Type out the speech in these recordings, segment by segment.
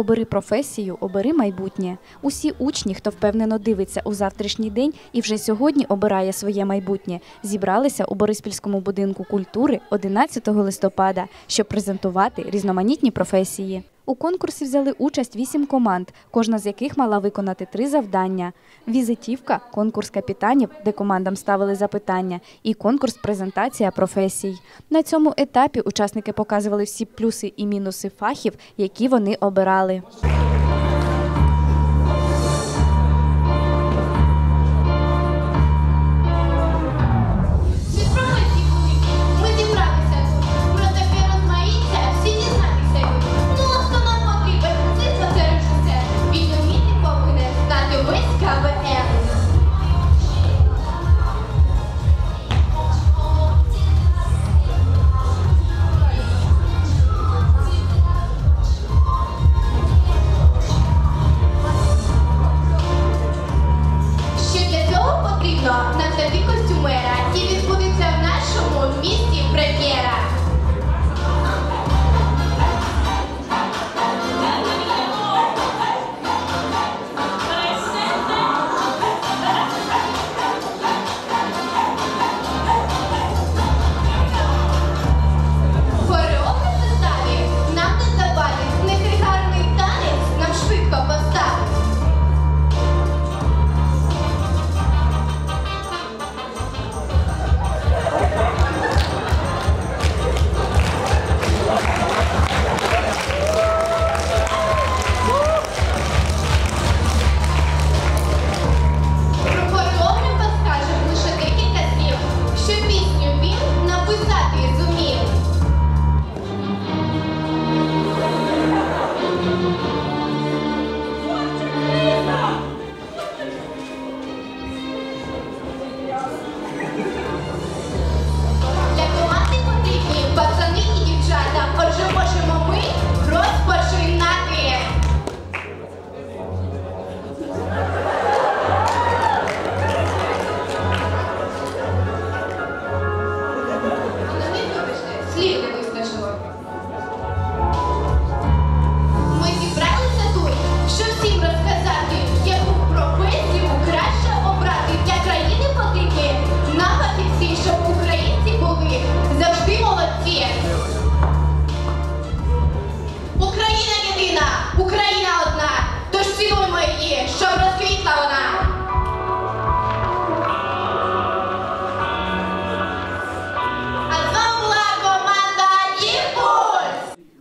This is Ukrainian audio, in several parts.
Обери професію, обери майбутнє. Усі учні, хто впевнено дивиться у завтрашній день і вже сьогодні обирає своє майбутнє, зібралися у Бориспільському будинку культури 11 листопада, щоб презентувати різноманітні професії. У конкурсі взяли участь вісім команд, кожна з яких мала виконати три завдання: візитівка, конкурс капітанів, де командам ставили запитання, і конкурс презентація професій. На цьому етапі учасники показували всі плюси і мінуси фахів, які вони обирали.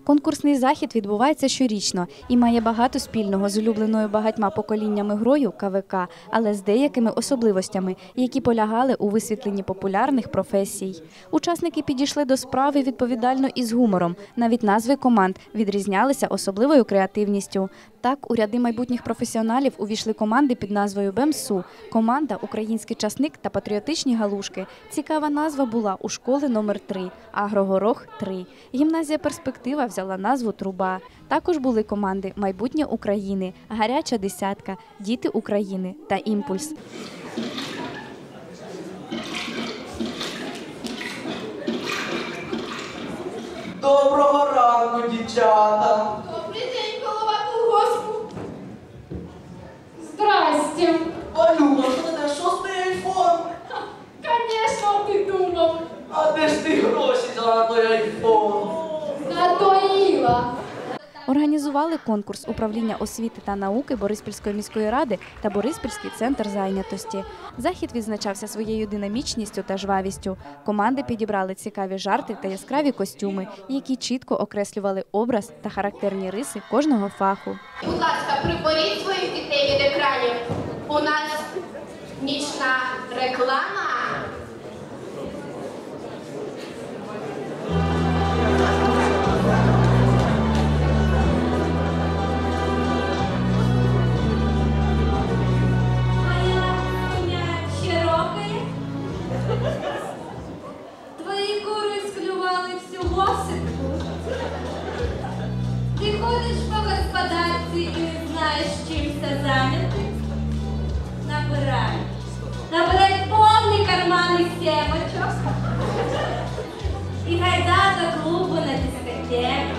Конкурсний захід відбувається щорічно і має багато спільного з улюбленою багатьма поколіннями грою КВК, але з деякими особливостями, які полягали у висвітленні популярних професій. Учасники підійшли до справи відповідально і з гумором. Навіть назви команд відрізнялися особливою креативністю. Так, у ряди майбутніх професіоналів увійшли команди під назвою БЕМСУ, команда Український часник та патріотичні галушки. Цікава назва була у школи номер 3 Агрогорох 3 Гімназія Перспектива взяла назву Труба. Також були команди Майбутнє України, Гаряча десятка, Діти України та Імпульс. Доброго ранку, дівчата. Добрий день, голова колгоспу. Здрасте. Алюна, що ти де шостий айфон? Конечно, ти думав. А де ж ти гроші взяла на той Організували конкурс управління освіти та науки Бориспільської міської ради та Бориспільський центр зайнятості. Захід відзначався своєю динамічністю та жвавістю. Команди підібрали цікаві жарти та яскраві костюми, які чітко окреслювали образ та характерні риси кожного фаху. Будь ласка, приберіть своїх дітей від екранів. У нас нічна реклама. Філософ? Ти ходиш по господарці і не знаєш чимся зайняти? Набирай. Набирай повні кармани сімочок. І гайда до клубу на дискотеку.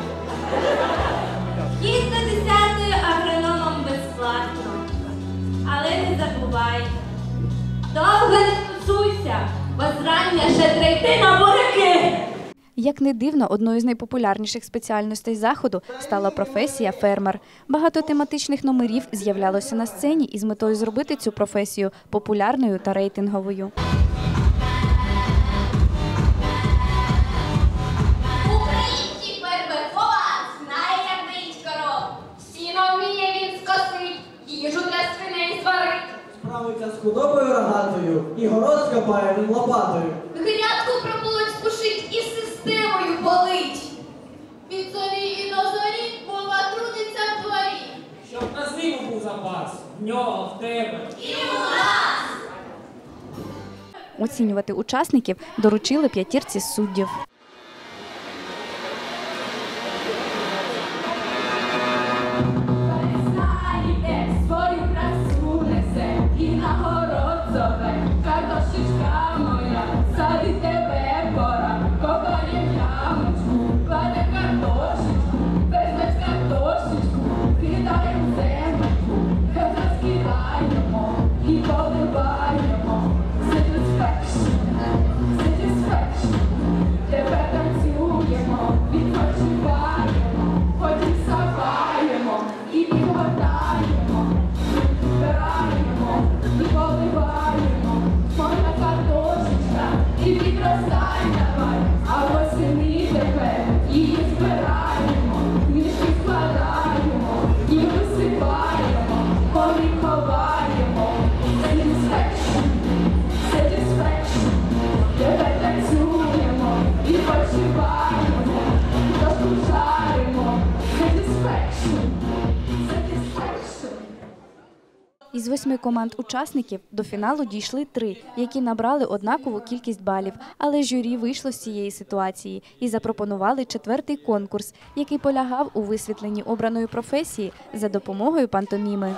Їдь до десятої агрономом безплатно. Але не забувай. Довго не тусуйся, бо зрання ще третина буряки. Як не дивно, одною з найпопулярніших спеціальностей заходу стала професія фермер. Багато тематичних номерів з'являлося на сцені із метою зробити цю професію популярною та рейтинговою. Справиться з худобою рогатою і город скопає він лопатою. Запас, в нього, в тебе. І у нас. Оцінювати учасників доручили п'ятірці суддів. І Із восьми команд учасників до фіналу дійшли три, які набрали однакову кількість балів. Але журі вийшло з цієї ситуації і запропонували четвертий конкурс, який полягав у висвітленні обраної професії за допомогою пантоміми.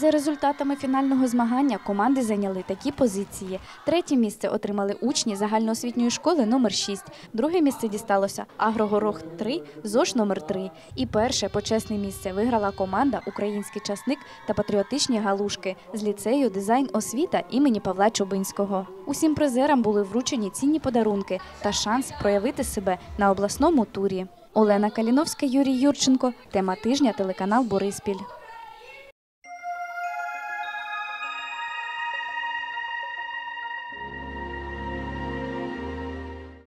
За результатами фінального змагання команди зайняли такі позиції. Третє місце отримали учні загальноосвітньої школи номер 6 Друге місце дісталося Агрогорох 3 ЗОШ номер 3 І перше почесне місце виграла команда Український часник та патріотичні галушки з ліцею дизайн освіта імені Павла Чубинського. Усім призерам були вручені цінні подарунки та шанс проявити себе на обласному турі. Олена Каліновська, Юрій Юрченко. Тема тижня телеканал Бориспіль.